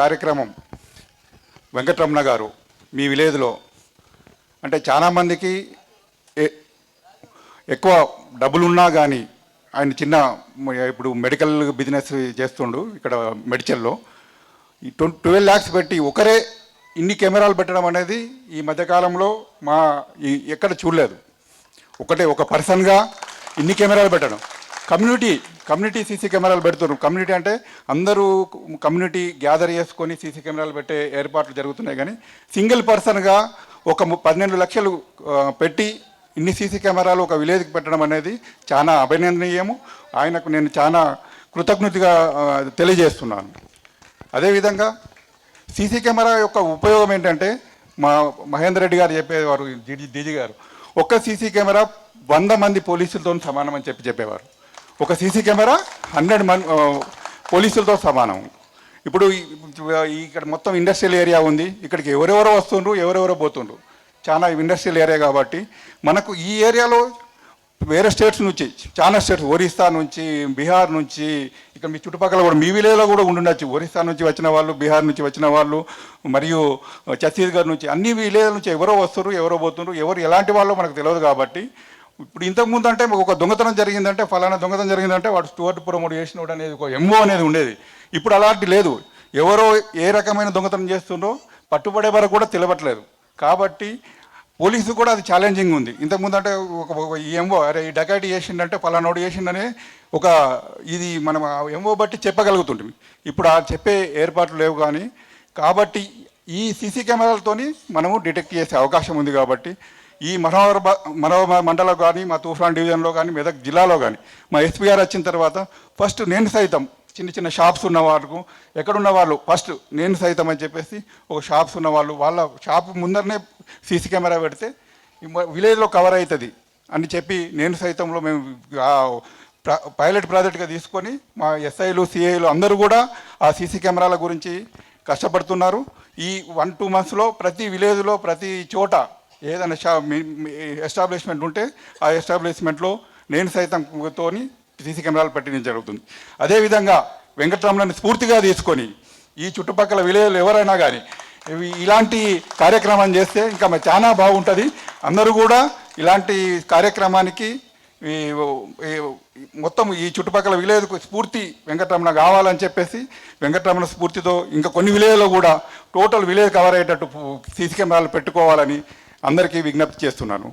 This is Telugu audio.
కార్యక్రమం. వెంకటరమణ గారు మీ విలేజ్లో అంటే చాలామందికి ఎక్కువ డబ్బులున్నా కానీ ఆయన చిన్న ఇప్పుడు మెడికల్ బిజినెస్ చేస్తుండు ఇక్కడ మెడిచల్లో. ఈ ట్వం ట్వెల్వ్ ల్యాక్స్ పెట్టి ఒకరే ఇన్ని కెమెరాలు పెట్టడం అనేది ఈ మధ్యకాలంలో మా ఎక్కడ చూడలేదు. ఒకటే ఒక పర్సన్గా ఇన్ని కెమెరాలు పెట్టడం. కమ్యూనిటీ కమ్యూనిటీ సీసీ కెమెరాలు పెడుతున్నారు. కమ్యూనిటీ అంటే అందరూ కమ్యూనిటీ గ్యాదర్ చేసుకొని సీసీ కెమెరాలు పెట్టే ఏర్పాట్లు జరుగుతున్నాయి కానీ సింగిల్ పర్సన్గా ఒక పన్నెండు లక్షలు పెట్టి ఇన్ని సీసీ కెమెరాలు ఒక విలేజ్కి పెట్టడం అనేది చాలా అభినందనీయము. ఆయనకు నేను చాలా కృతజ్ఞతగా తెలియజేస్తున్నాను. అదేవిధంగా సీసీ కెమెరా యొక్క ఉపయోగం ఏంటంటే మా మహేందర్ రెడ్డి గారు చెప్పేవారు దిజి డిజి గారు ఒక్క సీసీ కెమెరా వంద మంది పోలీసులతో సమానం అని చెప్పి చెప్పేవారు. ఒక సీసీ కెమెరా హండ్రెడ్ మన్ పోలీసులతో సమానం. ఇప్పుడు ఇక్కడ మొత్తం ఇండస్ట్రియల్ ఏరియా ఉంది. ఇక్కడికి ఎవరెవరో వస్తుండ్రు ఎవరెవరో పోతుండ్రు. చాలా ఇండస్ట్రియల్ ఏరియా కాబట్టి మనకు ఈ ఏరియాలో వేరే స్టేట్స్ నుంచి చాలా స్టేట్స్ ఒరిస్సా నుంచి బీహార్ నుంచి ఇక్కడ మీ చుట్టుపక్కల కూడా మీ విలేజ్లో కూడా ఉండుండొచ్చు. ఒరిస్సా నుంచి వచ్చిన వాళ్ళు బీహార్ నుంచి వచ్చిన వాళ్ళు మరియు ఛత్తీస్గఢ్ నుంచి అన్ని విలేజ్ల నుంచి ఎవరో వస్తారు ఎవరో పోతున్నారు ఎవరు ఎలాంటి వాళ్ళో మనకు తెలియదు కాబట్టి ఇప్పుడు ఇంతకుముందు అంటే ఒక దొంగతనం జరిగిందంటే ఫలానా దొంగతనం జరిగిందంటే వాడు స్టూవర్ట్ ప్రమోట్ చేసినోడు అనేది ఒక ఎంఓ అనేది ఉండేది. ఇప్పుడు అలాంటి లేదు. ఎవరో ఏ రకమైన దొంగతనం చేస్తుండో పట్టుబడే వరకు కూడా తెలవట్లేదు. కాబట్టి పోలీసు కూడా అది ఛాలెంజింగ్ ఉంది. ఇంతకుముందు అంటే ఒక ఈ ఎంఓ అరే ఈ డకాయిటీ చేసిండంటే ఫలానోడు చేసిండనే ఒక ఇది మనం ఎంఓ బట్టి చెప్పగలుగుతుంటుంది ఇప్పుడు ఆ చెప్పే ఏర్పాట్లు లేవు కానీ కాబట్టి ఈ సీసీ కెమెరాలతోని మనము డిటెక్ట్ చేసే అవకాశం ఉంది కాబట్టి ఈ మనోహర్ బ- మండలం కానీ మా తూఫాన్ డివిజన్లో కానీ మెదక్ జిల్లాలో కానీ మా ఎస్పీఆర్ వచ్చిన తర్వాత ఫస్ట్ నేను సైతం చిన్న చిన్న షాప్స్ ఉన్న వాళ్ళకు ఎక్కడున్న వాళ్ళు ఫస్ట్ నేను సైతం అని చెప్పేసి ఒక షాప్స్ ఉన్న వాళ్ళు వాళ్ళ షాప్ ముందరనే సీసీ కెమెరా పెడితే విలేజ్లో కవర్ అవుతుంది అని చెప్పి నేను సైతంలో మేము పైలట్ ప్రాజెక్ట్గా తీసుకొని మా ఎస్ఐలు సిఐలు అందరూ కూడా ఆ సీసీ కెమెరాల గురించి కష్టపడుతున్నారు. ఈ వన్ టూ మంత్స్లో ప్రతి విలేజ్లో ప్రతి చోట ఏదైనా షా ఎస్టాబ్లిష్మెంట్ ఉంటే ఆ ఎస్టాబ్లిష్మెంట్లో నేను సైతం తోని సీసీ కెమెరాలు పెట్టడం జరుగుతుంది. అదేవిధంగా వెంకటరమణని స్ఫూర్తిగా తీసుకొని ఈ చుట్టుపక్కల విలేజ్లు ఎవరైనా కానీ ఇలాంటి కార్యక్రమం చేస్తే ఇంకా చాలా బాగుంటుంది. అందరూ కూడా ఇలాంటి కార్యక్రమానికి మొత్తం ఈ చుట్టుపక్కల విలేజ్కు స్ఫూర్తి వెంకటరమణ కావాలని చెప్పేసి వెంకటరమణ స్ఫూర్తితో ఇంకా కొన్ని విలేజ్లో కూడా టోటల్ విలేజ్ కవర్ అయ్యేటట్టు సీసీ కెమెరాలు పెట్టుకోవాలని అందరికీ విజ్ఞప్తి చేస్తున్నాను.